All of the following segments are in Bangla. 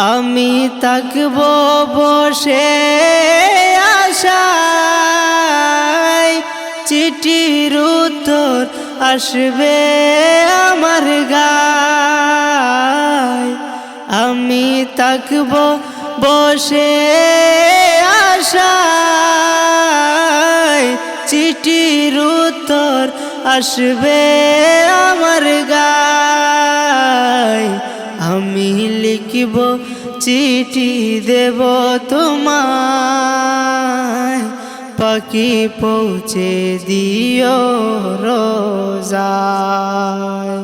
আমি তাকব বসে আশায়। চিঠির উত্তর আসবে আমার গায়। আমি তাকব বসে আশায়। চিঠির উত্তর আসবে আমার গায়। লিখব চিঠি দেব তোমায়। পাখি পৌঁছে দিও রোজায়।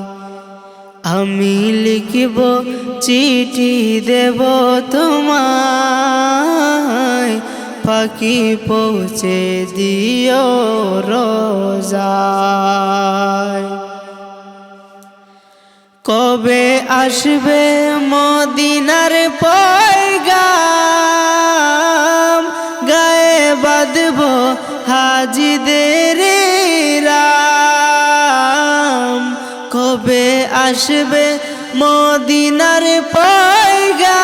আমি লিখব, চিঠি দেব তোমায়। পাখি পৌঁছে দিও রোজায়। কবে আসবে মদিনার পয়গাম? গায়ে বাঁধব হাজিদের রাম। কবে আসবে মদিনার পয়গাম?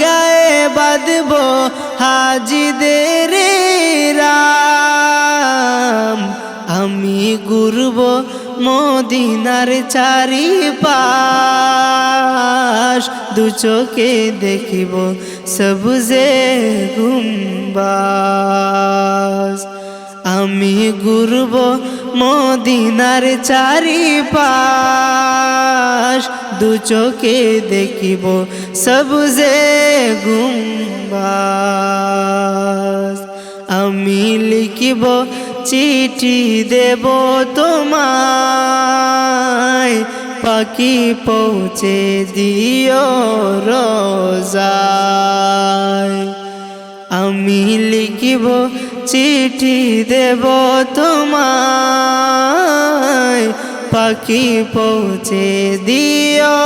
গায়ে বাঁধব হাজিদের রাম। আমি গুরব মদিনার চারি পাশ দু চোখে দেখিব সবুজে গুম্বাস আমি গুরব মদিনার চারি পাশ দু চোখে দেখিব সবুজে গুম্বাস আমি লিখিব চিঠি দেব তোমায়। পাখি পৌঁছে দিও রোজায়। আমি লিখিব চিঠি দেব তোমায়। পাখি পৌঁছে দিও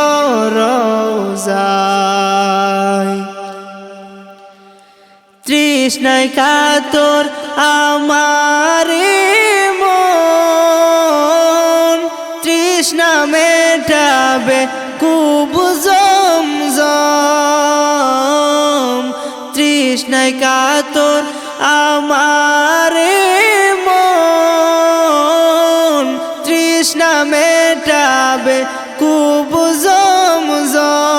রোজায়। তৃষ্ণায় কাতর আমার মন তৃষ্ণা মেটাবে খুব জমজম। তৃষ্ণায় কাতর আমার মন তৃষ্ণা মেটাবে খুব জমজম।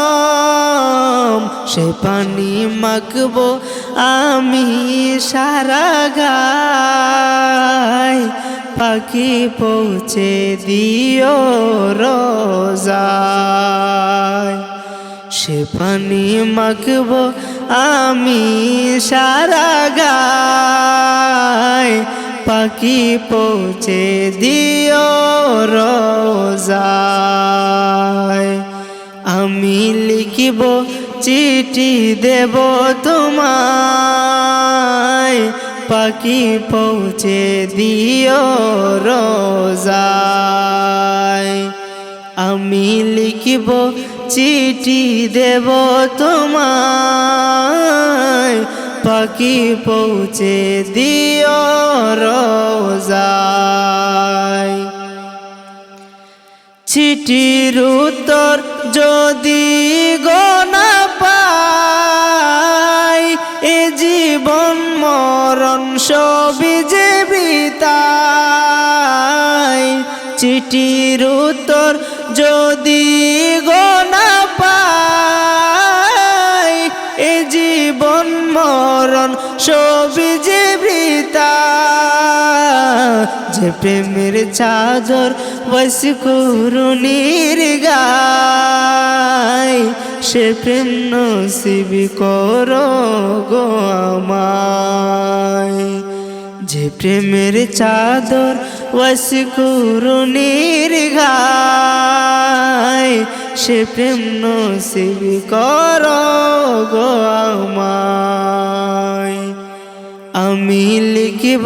সে পানি মাখবো আমি সারা গায় পাখি পৌঁছে দিও রোজায়। সে পানি মাখবো আমি সারা গায় পাখি পৌঁছে দিও রোজায়। আমি লিখিব চিঠি দেব তোমায়। পাখি পৌঁছে দিও রোজায়। আমি লিখিব চিঠি দেব তোমায়। পাখি পৌঁছে দিও রোজায়। চিঠির উত্তর যদি গোনা পাই, এ জীবন মরণ সবই যে বিতাই। চিঠির উত্তর যদি গোনা পাই, এ জীবন মরণ সবই যে যে প্রেমের চাদর বস করুণের গায়, সে প্রেম শিব কর গো আমায়। যে প্রেমের চাদর বস করুণের গায়, সে প্রেম শিব কর গো আমায়। আমি লিখব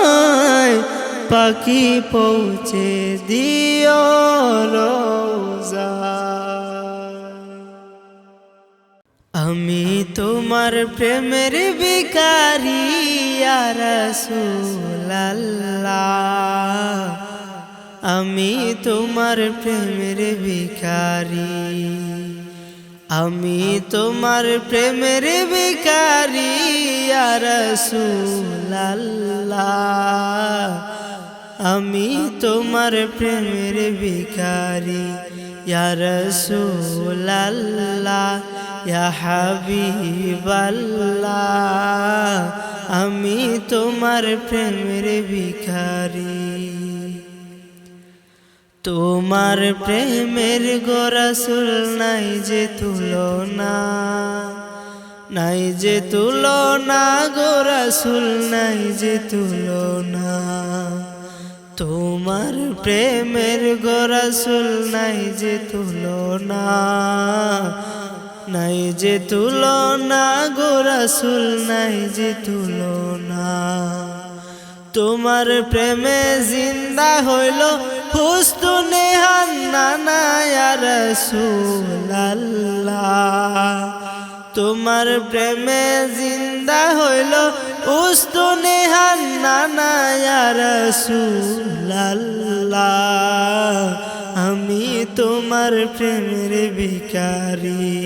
পাখি পৌঁছে দিও রোজায় আমি তোমার প্রেমের বিকারি রসুল্লাহ আমি তোমার প্রেমের ভিখারি, আমি তোমার প্রেমের ভিখারি রসুল্লাহ আমি তোমার প্রেমের ভিখারি, ইয়া হাবিবাল্লাহ। আমি তোমার প্রেমের ভিখারি। তোমার প্রেমের গোরসুল নাই যে তুলনা, নাই যে তুলনা গোরসুল নাই যে তুলনা। তোমার প্রেমের গোরসুল নাই যে তুলনা, নাই যে তুলনা গোরসুল নাই যে তুলনা। তোমার প্রেমে জিন্দা হইল হুস্তুনে হান্না রসুল্লাহ তোমার প্রেমে জিন্দা হইল উস্তুনে হান্না রসুল্লাহ আমি তোমার প্রেমের ভিকারি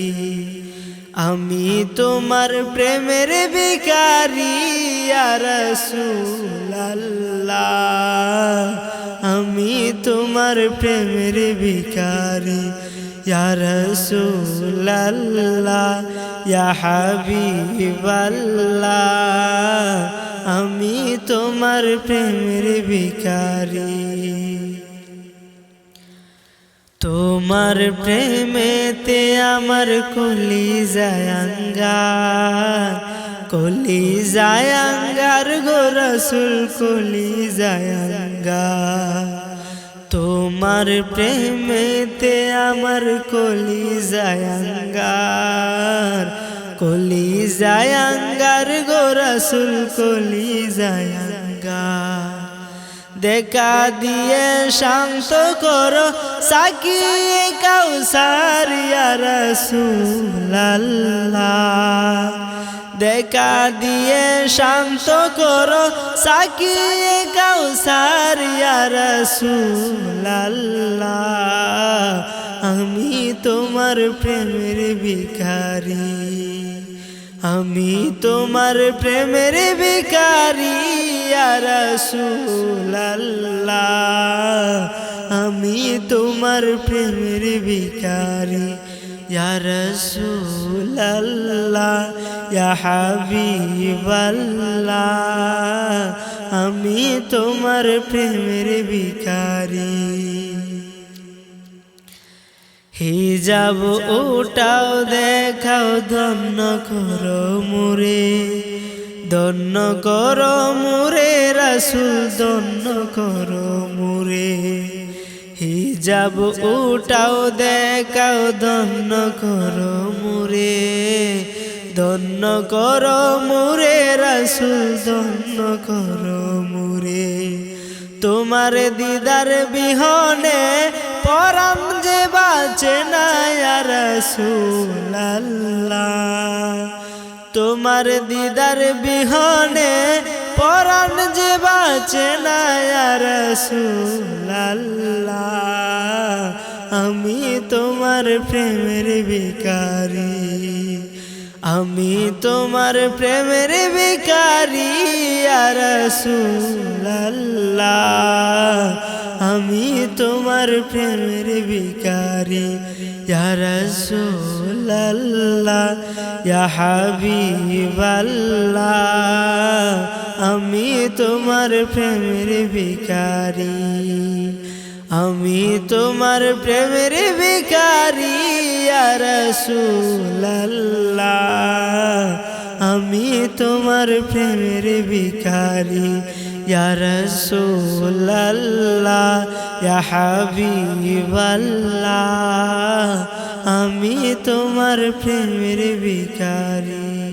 আমি তোমার প্রেমের ভিকারি রসুল্লাহ আমি তোমার প্রেমের ভিকারি রসুল্লাহ ইয়া হাবিবাল্লাহ আমি তোমার প্রেমের ভিকারি তোমার প্রেমেতে আমার কলি জায়াঙ্গার কলি জায়াঙ্গার গো রসুল কলি জায়াঙ্গার তোমার প্রেমেতে আমার কলি জায়াঙ্গার কলি জায়াঙ্গার গোরাসুল কলি জায়াঙ্গার দেখা দিয়ে শান্ত করো, সাকিয়ে কাউসার রসুল্লাহ দেখা দিয়ে শান্ত করো, সাকিয়ে কাউসার রসুল্লাহ আমি তোমার প্রেমের ভিখারি, আমি তোমার প্রেমের ভিকারি রসুল্লাহ আমি তোমার প্রেমের ভিকারি রসুল্লাহ হাবিবাল্লাহ, আমি তোমার প্রেমের ভিকারি হিজাব ওটাও দেখাও, ধন্য করো মুরে ধন্য করো মুরে, রাসুল ধন্য করো মুরে। হিজাব ওটাও দেখাও ধন্য করো মুরে। ধন্য করো মুরে, রাসুল ধন্য কর মুরে। তোমার দিদার বিহনে পরম যে বাঁচে না রসুল্লাহ তোমার দিদার বিহনে পরম যে বাঁচে না আমি তোমার প্রেমের বিকারি আমি তোমার প্রেমের বিকারি রসুল্লাহ আমি তোমার প্রেমের বিকারি রসুল্লাহ হাবিবাল্লাহ, আমি তোমার প্রেমের ভিকারি আমি তোমার প্রেমের ভিকারি রসুল্লাহ আমি তোমার প্রেমের ভিকারি রসুল্লাহ হাবিবাল্লাহ আমি তোমার প্রেমের ভিকারি